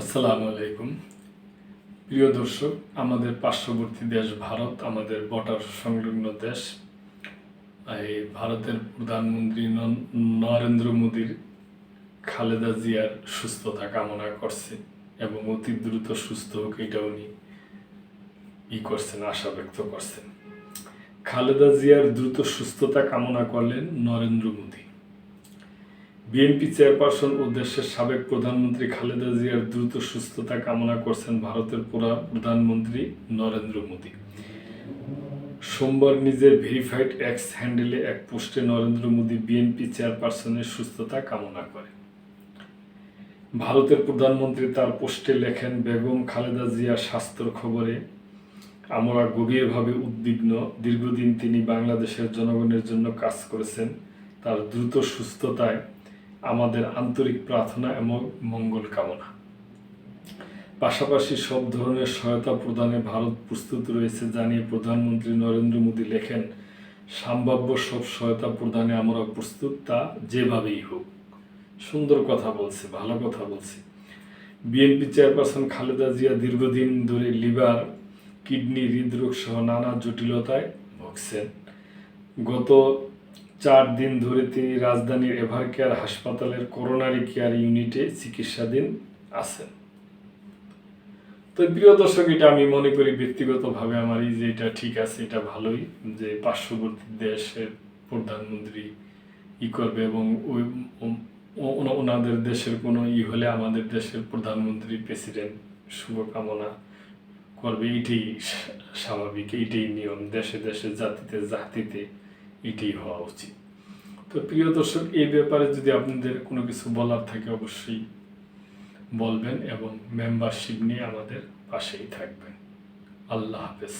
আসসালামু আলাইকুম। প্রিয় দর্শক, আমাদের পার্শ্ববর্তী দেশ ভারত, আমাদের বর্ডার সংলগ্ন দেশ। এই ভারতের প্রধানমন্ত্রী নরেন্দ্র মোদীর খালেদা জিয়ার সুস্থতা কামনা করছে এবং অতি দ্রুত সুস্থ হোক এটা উনি ই করছেন, আশা ব্যক্ত করছেন। খালেদা জিয়ার দ্রুত সুস্থতা কামনা করলেন নরেন্দ্র মোদী। বিএনপি চেয়ারপারসন ও দেশের সাবেক প্রধানমন্ত্রী খালেদা জিয়ার দ্রুত সুস্থতা কামনা করছেন ভারতের পুরা প্রধানমন্ত্রী নরেন্দ্র মোদী। সোমবার নিজের ভেরিফাইড এক্স হ্যান্ডেলে এক পোস্টে নরেন্দ্র মোদী বিএনপি চেয়ারপারসনের সুস্থতা কামনা করে ভারতের প্রধানমন্ত্রী তার পোস্টে লেখেন, বেগম খালেদা জিয়ার স্বাস্থ্যর খবরে আমরা গভীরভাবে উদ্বিগ্ন। দীর্ঘদিন তিনি বাংলাদেশের জনগণের জন্য কাজ করেছেন। তার দ্রুত সুস্থতায় আমাদের আন্তরিক প্রার্থনা এবং মঙ্গল কামনা। পাশাপাশি সব ধরনের সহায়তা প্রদানে ভারত প্রস্তুত রয়েছে জানিয়ে প্রধানমন্ত্রী নরেন্দ্র মোদী লেখেন, সম্ভাব্য সব সহায়তা প্রদানে আমরা প্রস্তুত, তা যেভাবেই হোক। সুন্দর কথা বলছে, ভালো কথা বলছে। বিএনপি চেয়ারপারসন খালেদা জিয়া দীর্ঘদিন ধরে লিভার, কিডনি হৃদরোগ সহ নানা জটিলতায় ভুগছেন। গত চার দিন ধরে তিনি রাজধানীর এভার কেয়ার হাসপাতালের করোনারি কেয়ার ইউনিটে চিকিৎসাধীন আছেন। তো প্রিয় দর্শক, এটা আমি মনে করি ব্যক্তিগতভাবে আমার এই যে এটা ঠিক আছে, এটা ভালোই যে পার্শ্ববর্তী দেশের প্রধানমন্ত্রী ই করবে এবং ওই ওনাদের দেশের কোনো ই হলে আমাদের দেশের প্রধানমন্ত্রী প্রেসিডেন্ট শুভকামনা করবে। এটাই স্বাভাবিক এইটাই নিয়ম দেশে দেশে, জাতিতে জাতিতে। এটাই হওয়া উচিত। তো প্রিয় দর্শক, এই ব্যাপারে যদি আপনাদের কোনো কিছু বলার থাকে, অবশ্যই বলবেন এবং মেম্বারশিপ নিয়ে আমাদের পাশেই থাকবেন। আল্লাহ হাফেজ।